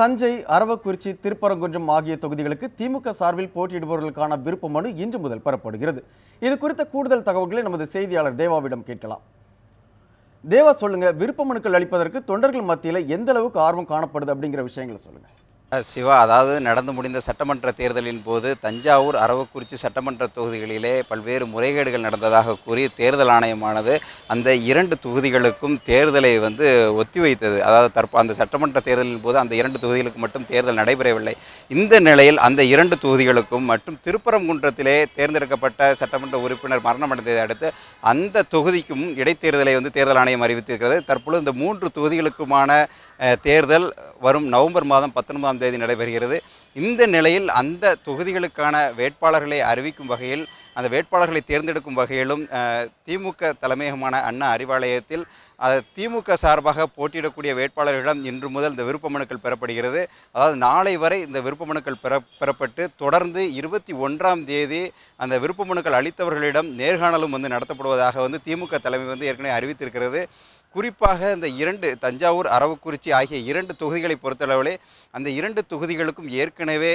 தஞ்சை அரவக்குறிச்சி திருப்பரங்குன்றம் ஆகிய தொகுதிகளுக்கு திமுக சார்பில் போட்டியிடுபவர்களுக்கான விருப்ப மனு இன்று முதல் பெறப்படுகிறது. இது குறித்த கூடுதல் தகவல்களை நமது செய்தியாளர் தேவாவிடம் கேட்கலாம். தேவா சொல்லுங்க. விருப்ப மனுக்கள் அளிப்பதற்கு தொண்டர்கள் மத்தியில் எந்த அளவுக்கு ஆர்வம் காணப்படுது அப்படிங்கிற விஷயங்களை சொல்லுங்கள் சிவா அதாவது நடந்து முடிந்த சட்டமன்ற தேர்தலின் போது தஞ்சாவூர் அரவக்குறிச்சி சட்டமன்ற தொகுதிகளிலே பல்வேறு முறைகேடுகள் நடந்ததாக கூறி தேர்தல் ஆணையமானது அந்த இரண்டு தொகுதிகளுக்கும் தேர்தலை வந்து ஒத்திவைத்தது. அதாவது தற்போ அந்த சட்டமன்ற தேர்தலின் போது அந்த இரண்டு தொகுதிகளுக்கு மட்டும் தேர்தல் நடைபெறவில்லை. இந்த நிலையில் அந்த இரண்டு தொகுதிகளுக்கும் மற்றும் திருப்பரங்குன்றத்திலே தேர்ந்தெடுக்கப்பட்ட சட்டமன்ற உறுப்பினர் மரணமடைந்ததை அடுத்து அந்த தொகுதிக்கும் இடைத்தேர்தலை வந்து தேர்தல் ஆணையம் அறிவித்திருக்கிறது. தற்பொழுது இந்த மூன்று தொகுதிகளுக்குமான தேர்தல் வரும் நவம்பர் மாதம் பத்தொன்பதாம் தேதி நடைபெறுகிறது. இந்த நிலையில் அந்த தொகுதிகளுக்கான வேட்பாளர்களை அறிவிக்கும் வகையில் அந்த வேட்பாளர்களை தேர்ந்தெடுக்கும் வகையிலும் திமுக தலைமையகமான அண்ணா அறிவாலயத்தில் திமுக சார்பாக போட்டியிடக்கூடிய வேட்பாளர்களிடம் இன்று முதல் இந்த விருப்ப மனுக்கள் பெறப்படுகிறது. அதாவது நாளை வரை இந்த விருப்ப மனுக்கள் பெற பெறப்பட்டு தொடர்ந்து இருபத்தி ஒன்றாம் தேதி அந்த விருப்ப மனுக்கள் அளித்தவர்களிடம் நேர்காணலும் வந்து நடத்தப்படுவதாக வந்து திமுக தலைமை வந்து ஏற்கனவே அறிவித்திருக்கிறது. குறிப்பாக இந்த இரண்டு தஞ்சாவூர் அரவக்குறிச்சி ஆகிய இரண்டு தொகுதிகளை பொறுத்தளவிலே அந்த இரண்டு தொகுதிகளுக்கும் ஏற்கனவே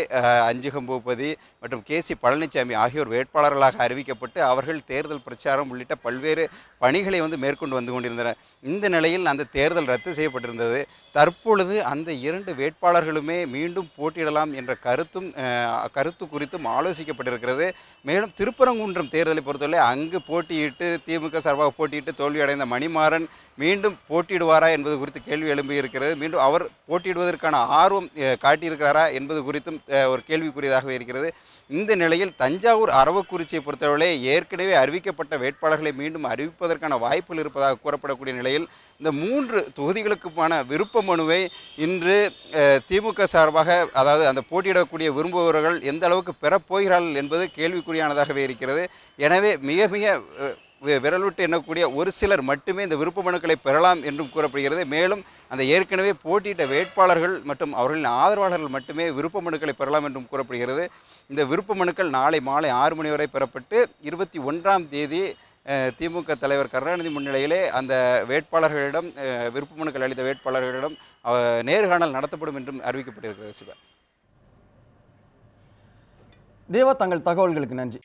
அஞ்சுகம் பூபதி மற்றும் கே சி பழனிசாமி ஆகியோர் வேட்பாளர்களாக அறிவிக்கப்பட்டு அவர்கள் தேர்தல் பிரச்சாரம் உள்ளிட்ட பல்வேறு பணிகளை வந்து மேற்கொண்டு வந்து கொண்டிருந்தனர். இந்த நிலையில் அந்த தேர்தல் ரத்து செய்யப்பட்டிருந்தது. தற்பொழுது அந்த இரண்டு வேட்பாளர்களுமே மீண்டும் போட்டியிடலாம் என்ற கருத்தும் கருத்து குறித்தும் ஆலோசிக்கப்பட்டிருக்கிறது. மேலும் திருப்பரங்குன்றம் தேர்தலை பொறுத்தவரை அங்கு போட்டியிட்டு திமுக சார்பாக போட்டியிட்டு தோல்வியடைந்த மணிமாறன் மீண்டும் போட்டியிடுவாரா என்பது குறித்து கேள்வி எழும்பியிருக்கிறது மீண்டும் அவர் போட்டியிடுவதற்கான ஆர்வம் காட்டியிருக்கிறாரா என்பது குறித்தும் ஒரு கேள்விக்குரியதாகவே இருக்கிறது. இந்த நிலையில் தஞ்சாவூர் அரவக்குறிச்சியை பொறுத்தவரை ஏற்கனவே அறிவிக்கப்பட்ட வேட்பாளர்களை மீண்டும் அறிவிப்பதற்கான வாய்ப்புகள் இருப்பதாக கூறப்படக்கூடிய நிலையில் இந்த மூன்று தொகுதிகளுக்குமான விருப்ப மனுவை இன்று திமுக சார்பாக அதாவது அந்த போட்டியிடக்கூடிய விரும்புபவர்கள் எந்த அளவுக்கு பெறப்போகிறார்கள் என்பது கேள்விக்குறியானதாகவே இருக்கிறது. எனவே மிக மிக வி- விரலுட்டு எண்ணக்கூடிய ஒரு சிலர் மட்டுமே இந்த விருப்ப மனுக்களை பெறலாம் என்றும் கூறப்படுகிறது. மேலும் அந்த ஏற்கனவே போட்டியிட்ட வேட்பாளர்கள் மற்றும் அவர்களின் ஆதரவாளர்கள் மட்டுமே விருப்ப மனுக்களை பெறலாம் என்றும் கூறப்படுகிறது. இந்த விருப்ப மனுக்கள் நாளை மாலை ஆறு மணி வரை பெறப்பட்டு இருபத்தி ஒன்றாம் தேதி திமுக தலைவர் கருணாநிதி முன்னிலையிலே அந்த வேட்பாளர்களிடம் விருப்ப மனுக்கள் அளித்த வேட்பாளர்களிடம் நேர்காணல் நடத்தப்படும் என்றும் அறிவிக்கப்பட்டிருக்கிறது சிவா தேவா தங்கள் தகவல்களுக்கு நன்றி.